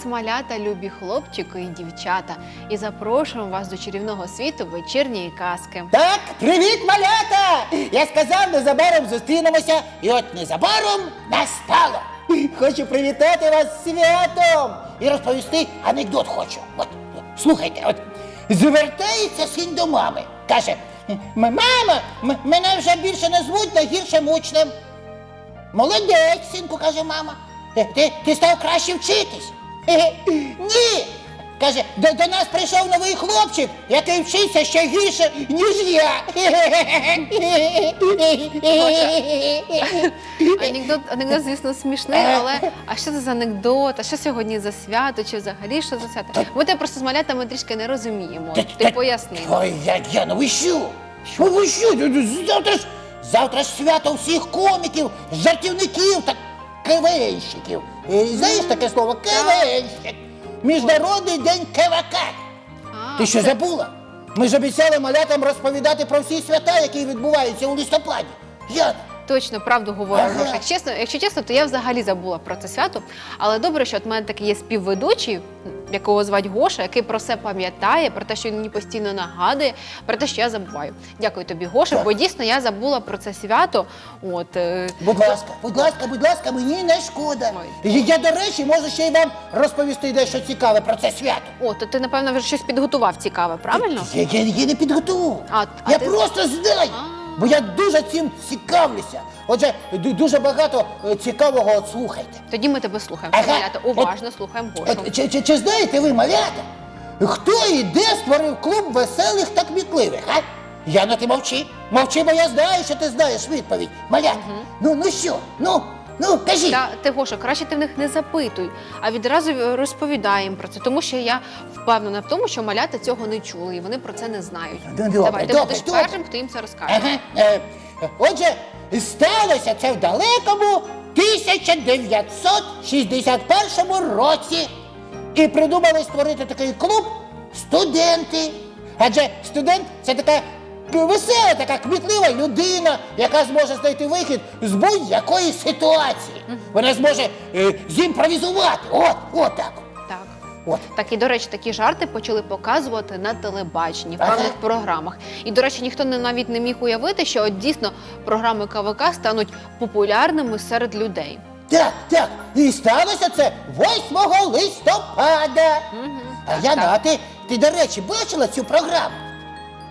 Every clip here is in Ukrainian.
Вітаю вас, малята, любі хлопчики і дівчата, і запрошуємо вас до чарівного світу вечірньої казки. Так, привіт, малята! Я сказав, незабаром зустрінемося, і от незабаром настало. Хочу привітати вас святом і розповісти анекдот хочу. От, слухайте, от звертається син до мами. Каже: мама, мене вже більше не звуть найгіршим учнем. Молодець, синку, каже мама. Ти, ти став краще вчитись. Ні. Каже, до, до нас прийшов новий хлопчик, який вчиться ще гірше, ніж я. Анекдот, анекдот, звісно, смішний, але а що це за анекдот? А що сьогодні за свято? Чи взагалі що за свято? Ми тебе просто з малятами трішки не розуміємо. Та- Ти та- поясни. Ой, я, я, ну ви що? Що ви що? Ну, ну, Завтра ж, завтра ж свято всіх коміків, жартівників та КВНщиків. Е, Знаєш таке слово? КВНщик. Міжнародний день КВК. Ти що забула? Ми ж обіцяли малятам розповідати про всі свята, які відбуваються у листопаді. Як? Точно, правду говорю, Ага. Гоша. Чесно, якщо чесно, то я взагалі забула про це свято. Але добре, що от мене такий є співведучий, якого звать Гоша, який про все пам'ятає, про те, що він мені постійно нагадує, про те, що я забуваю. Дякую тобі, Гоша, Так. бо дійсно я забула про це свято. От е, Будь ласка, будь ласка, будь ласка, мені не шкода. Ой. І Я, до речі, можу ще й вам розповісти дещо цікаве про це свято. о, то ти напевно вже щось підготував цікаве, правильно? Я, я, я не підготував. А- а я ти- просто знаю. А. Бо я дуже цим цікавлюся. Отже, ду- дуже багато е, цікавого от слухайте. Тоді ми тебе слухаємо. Ага. Малята, уважно слухаємо Гошу. От, чи, чи, чи знаєте ви, малята, хто і де створив клуб веселих та кмітливих, а? Яна, ти мовчи. Мовчи, бо я знаю, що ти знаєш відповідь. Малята, ну, ну що? Ну, ну, кажіть. Та ти Гоша, краще ти в них не запитуй, а відразу розповідай їм про це, тому що я впевнена в тому, що малята цього не чули і вони про це не знають. Ну, добре, Давай, ти добре, будеш добре. першим, хто їм це розкаже. Ага. Е, отже, сталося це в далекому 1961 році. І придумали створити такий клуб студенти. Адже студент це така весела, така кмітлива людина, яка зможе знайти вихід з будь-якої ситуації. Вона зможе е, зімпровізувати. От, от так. Так. От. Так, і до речі, такі жарти почали показувати на телебаченні, в Ага. певних програмах. І, до речі, ніхто не навіть не міг уявити, що от дійсно програми КВК стануть популярними серед людей. Так, так. І сталося це 8 листопада. Мгм. А Так, Яна, так. ти, до речі, бачила цю програму?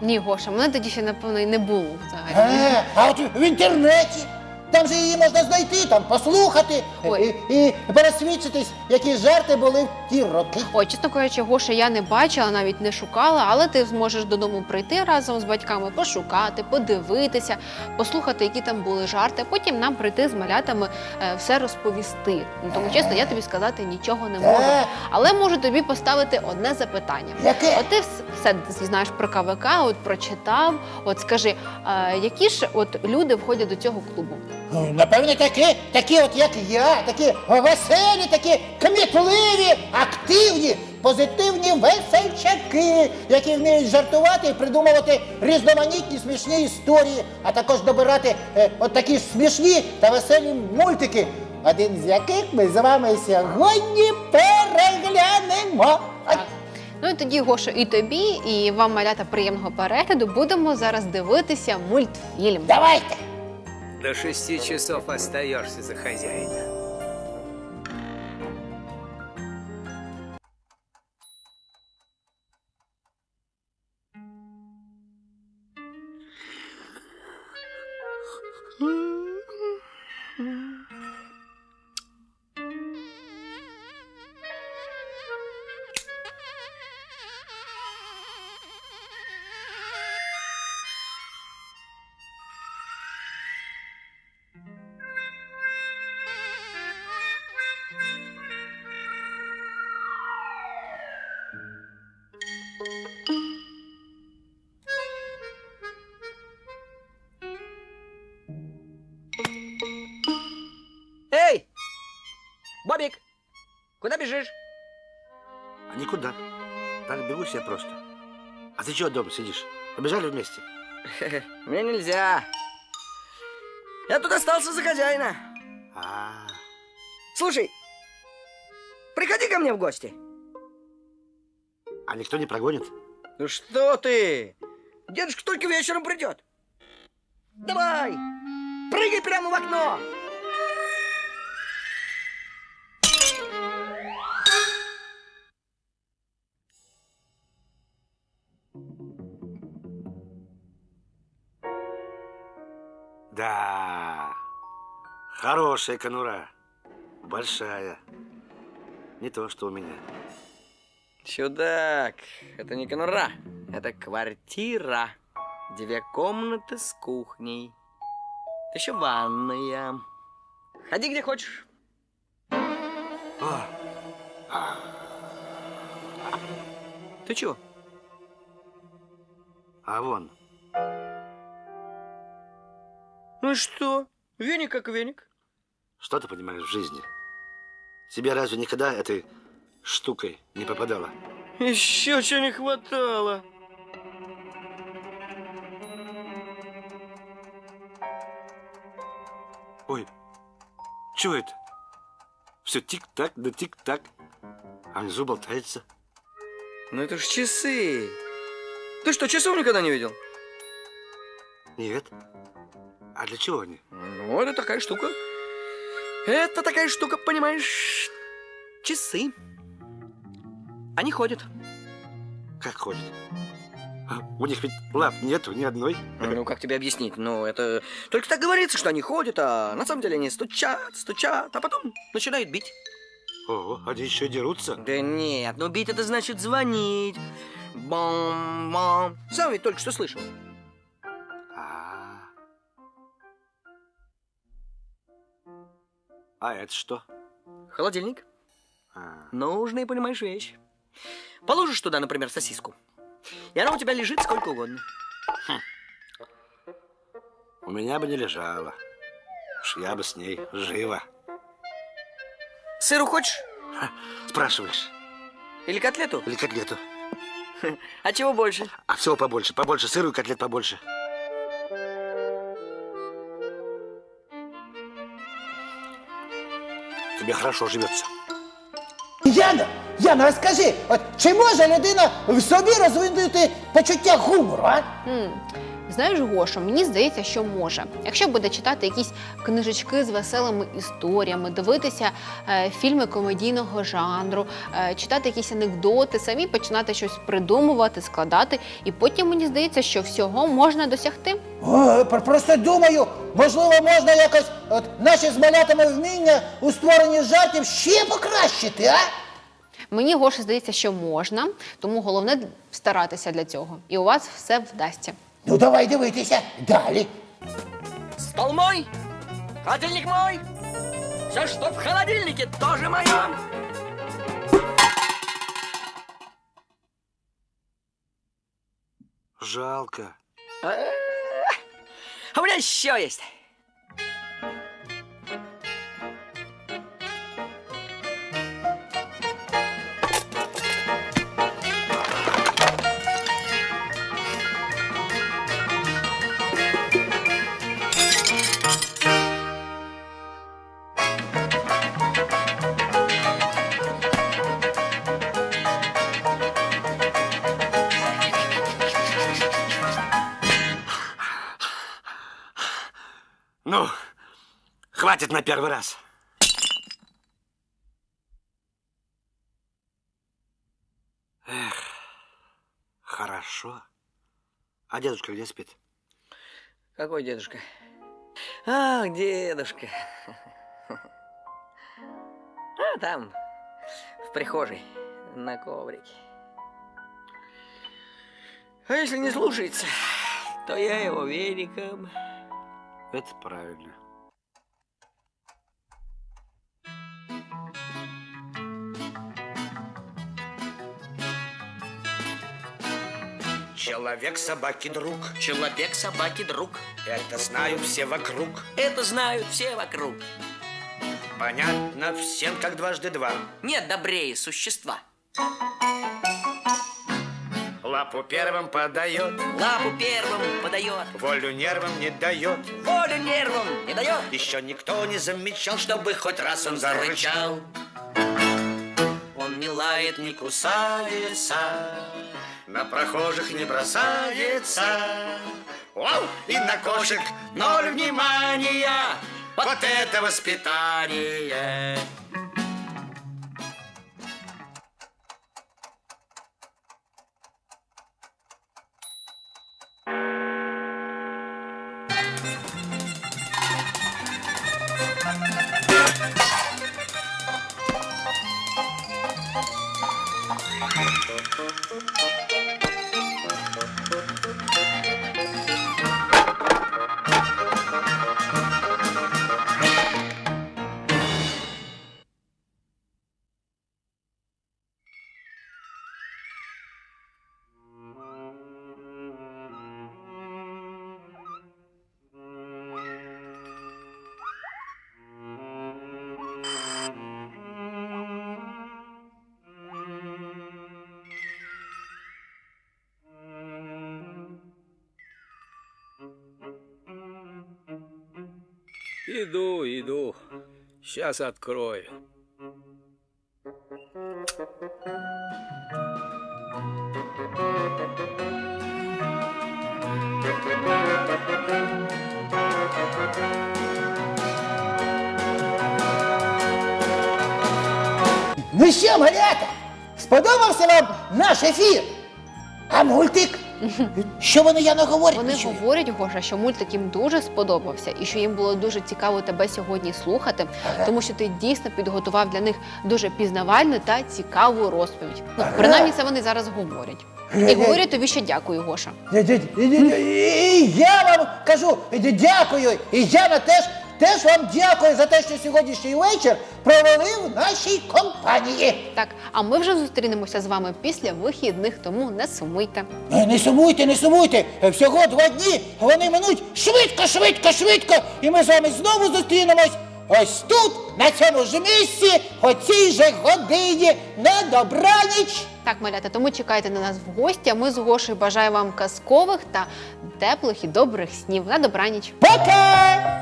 Ні, Гоша, мене тоді ще напевно і не було взагалі. А, а от в інтернеті. Там же її можна знайти, там послухати Ой. і, і пересвідчитись, які жарти були в ті роки. Ой, чесно кажучи, Гоша, я не бачила, навіть не шукала, але ти зможеш додому прийти разом з батьками, пошукати, подивитися, послухати, які там були жарти, потім нам прийти з малятами е, все розповісти. Ну, тому чесно, я тобі сказати нічого не можу. Е. Але можу тобі поставити одне запитання. Яке? От ти вс- все знаєш про КВК, от прочитав. От скажи, е, які ж от люди входять до цього клубу? Напевне, такі, такі от як я, такі веселі, такі кмітливі, активні, позитивні весельчаки, які вміють жартувати і придумувати різноманітні смішні історії, а також добирати е, от такі ж смішні та веселі мультики, один з яких ми з вами сьогодні переглянемо. Ай, Ну і тоді, Гошо, і тобі, і вам малята приємного перегляду. Будемо зараз дивитися мультфільм. Давайте. До шести часов остаешься за хозяина. Эй! бежишь? А никуда. Так бегу себе просто. А ты чего дома сидишь? Побежали вместе? Мне нельзя. Я тут остался за хозяина. А, Слушай, приходи ко мне в гости. А никто не прогонит? Ну что ты? Дедушка только вечером придет. Давай, прыгай прямо в окно. Да, хорошая конура. Большая. Не то, что у меня. Чудак, это не конура, это квартира. Две комнаты с кухней. Еще ванная. Ходи где хочешь. О, Ты чего? а вон, Ну и что? Веник как веник. что ты понимаешь в жизни? Тебе разве никогда этой штукой не попадало? Еще чего не хватало. Ой, что это? Все тик-так, да тик-так. А внизу болтается. Ну это ж часы. Ты что, часов никогда не видел? Нет. А для чего они? Ну, это такая штука. Это такая штука, понимаешь? Часы. Они ходят. Как ходят? А, у них ведь лап нету ни одной. Ну, как тебе объяснить? Ну, это только так говорится, что они ходят, а на самом деле они стучат, стучат, а потом начинают бить. Ого, они еще дерутся. Да нет, ну бить это значит звонить. Бом-бом. Сам ведь только что слышал. А это что? Холодильник. А, Нужная, понимаешь, вещь. Положишь туда, например, сосиску. И она у тебя лежит сколько угодно. у меня бы не лежала. Уж я бы с ней живо. Сыру хочешь? Спрашиваешь, Или котлету? или котлету? А чего больше? А всего побольше, побольше сыру и котлет побольше. Тебе хорошо живется. Яна, Яна, а скажи, от чи може людина в собі розвинути почуття гумору, а? М, Знаєш, Гошо, мені здається, що може. Якщо буде читати якісь книжечки з веселими історіями, дивитися е, фільми комедійного жанру, е, читати якісь анекдоти, самі починати щось придумувати, складати, і потім мені здається, що всього можна досягти. О, пр- просто думаю, можливо, можна якось от наші з малятами вміння у створенні жартів ще покращити, а? Мені Гоша здається, що можна, тому головне старатися для цього. І у вас все вдасться. Ну давай дивитися далі. Стол мой, холодильник мой. Все, что в холодильнике, тоже мое. Жалко. А у меня еще есть. Ну, хватит на первый раз. Эх, хорошо. А дедушка где спит? Какой дедушка? Ах, дедушка. А, там, в прихожей, на коврике. А если не слушается, то я его веником. Это правильно. Человек собаки друг, Человек собаки друг. это знают все вокруг. Это знают все вокруг. Понятно всем, как дважды два. Нет добрее существа. Лапу первым подает, Лапу первым подает, волю нервам не дает. волю нервам не дает. Еще никто не замечал, чтобы хоть раз он зарычал. Он не лает, не кусается, на прохожих не бросается. Вау! И на кошек ноль внимания. Вот это воспитание. Иду, иду. Сейчас открою. Ну що, малята, сподобався вам наш ефір? А мультик? Що вони я не говорять? Вони нічого? говорять, Гоша, що мультик їм дуже сподобався і що їм було дуже цікаво тебе сьогодні слухати, тому що ти дійсно підготував для них дуже пізнавальну та цікаву розповідь. Ну, принаймні це вони зараз говорять. І говорять тобі, що дякую, Гоша. І я вам кажу дякую. І Яна теж, теж вам дякую за те, що сьогоднішній вечір провели в нашій компанії. Так, а ми вже зустрінемося з вами після вихідних, тому не сумуйте. Е, Не сумуйте, не сумуйте. Е, Всього два дні. Вони минуть швидко, швидко, швидко. І ми з вами знову зустрінемось. Ось тут, на цьому ж місці, о цій же годині. На добраніч. Так, малята, тому чекайте на нас в гості. А ми з Гошею бажаємо вам казкових та теплих і добрих снів. На добраніч. Пока!